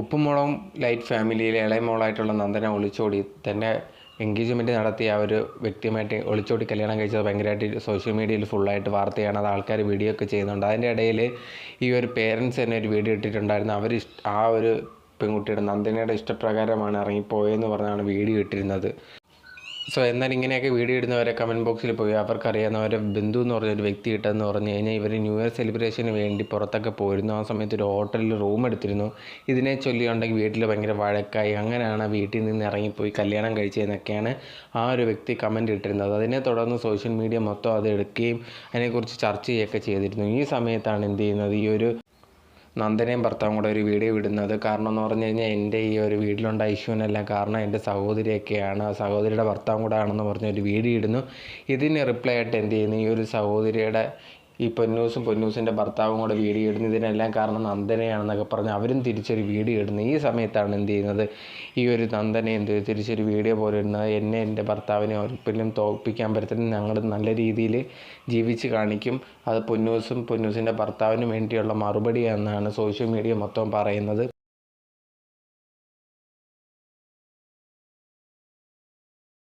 ഉപ്പുമുളകും light ഫാമിലിയിലെ ഇളയ മോളായിട്ടുള്ള നന്ദന ഒളിച്ചോടി. തന്നെ എൻഗേജ്മെന്റ് നടത്തിയ ആ ഒരു വ്യക്തിയുമായിട്ട് ഒളിച്ചോടി കല്യാണം കഴിച്ചത് ഭയങ്കരമായിട്ട് സോഷ്യൽ മീഡിയയിൽ ഫുള്ളായിട്ട് വാർത്തയാണ്. അത് ആൾക്കാർ വീഡിയോ ഒക്കെ ചെയ്യുന്നുണ്ട്. അതിന്റെ ഇടയിൽ ഈ ഒരു പേരൻസ് തന്നെ ഒരു വീഡിയോ ഇട്ടിട്ടുണ്ടായിരുന്നു. അവർ ആ ഒരു പെൺകുട്ടിയുടെ നന്ദനയുടെ ഇഷ്ടപ്രകാരമാണ് ഇറങ്ങിപ്പോയെന്ന് പറഞ്ഞാണ് വീഡിയോ ഇട്ടിരുന്നത്. സോ എന്നാൽ ഇങ്ങനെയൊക്കെ വീഡിയോ ഇടുന്നവരെ കമന്റ് ബോക്സിൽ പോയി. അവർക്കറിയാവുന്നവരെ ബന്ധു എന്ന് പറഞ്ഞൊരു വ്യക്തി ഇട്ടെന്ന് പറഞ്ഞു കഴിഞ്ഞാൽ ഇവർ ന്യൂ ഇയർ സെലിബ്രേഷന് വേണ്ടി പുറത്തൊക്കെ പോയിരുന്നു. ആ സമയത്ത് ഒരു ഹോട്ടലിൽ റൂം എടുത്തിരുന്നു. ഇതിനെ ചൊല്ലിയുണ്ടെങ്കിൽ വീട്ടിൽ ഭയങ്കര വഴക്കായി. അങ്ങനെയാണ് വീട്ടിൽ നിന്ന് ഇറങ്ങിപ്പോയി കല്യാണം കഴിച്ചതെന്നൊക്കെയാണ് ആ ഒരു വ്യക്തി കമന്റ് ഇട്ടിരുന്നത്. അതിനെ തുടർന്ന് സോഷ്യൽ മീഡിയ മൊത്തം അത് എടുക്കുകയും അതിനെക്കുറിച്ച് ചർച്ച ചെയ്യുകയൊക്കെ ചെയ്തിരുന്നു. ഈ സമയത്താണ് എന്ത് ചെയ്യുന്നത്? ഈ ഒരു നന്ദനയും ഭർത്താവും കൂടെ ഒരു വീഡിയോ വിടുന്നത്. കാരണം എന്ന് പറഞ്ഞു കഴിഞ്ഞാൽ എന്റെ ഈ ഒരു വീട്ടിലുണ്ടായ ഇഷ്യൂവിനെല്ലാം കാരണം എന്റെ സഹോദരിയൊക്കെയാണ്. സഹോദരിയുടെ ഭർത്താവും കൂടെ ആണെന്ന് പറഞ്ഞ് ഒരു വീഡിയോ ഇടുന്നു. ഇതിന് റിപ്ലൈ ആയിട്ട് എന്ത് ചെയ്യുന്നു? ഈ ഒരു സഹോദരിയുടെ ഈ പൊന്നൂസും പൊന്നൂസിന്റെ ഭർത്താവും കൂടെ വീഡിയോ ഇടുന്നു ഇതിനെല്ലാം കാരണം നന്ദനയാണെന്നൊക്കെ പറഞ്ഞ് അവരും തിരിച്ചൊരു വീഡിയോ ഇടുന്നു. ഈ സമയത്താണ് എന്ത് ചെയ്യുന്നത്? ഈ ഒരു നന്ദനെ എന്ത്? തിരിച്ചൊരു വീഡിയോ പോലെ ഇടുന്നത്. എന്നെ എന്റെ ഭർത്താവിനെ ഒരിക്കലും തോൽപ്പിക്കാൻ പറ്റത്തില്ല. ഞങ്ങൾ നല്ല രീതിയിൽ ജീവിച്ച് കാണിക്കും. അത് പൊന്നൂസും പൊന്നൂസിന്റെ ഭർത്താവിനും വേണ്ടിയുള്ള മറുപടി എന്നാണ് സോഷ്യൽ മീഡിയ മൊത്തം പറയുന്നത്.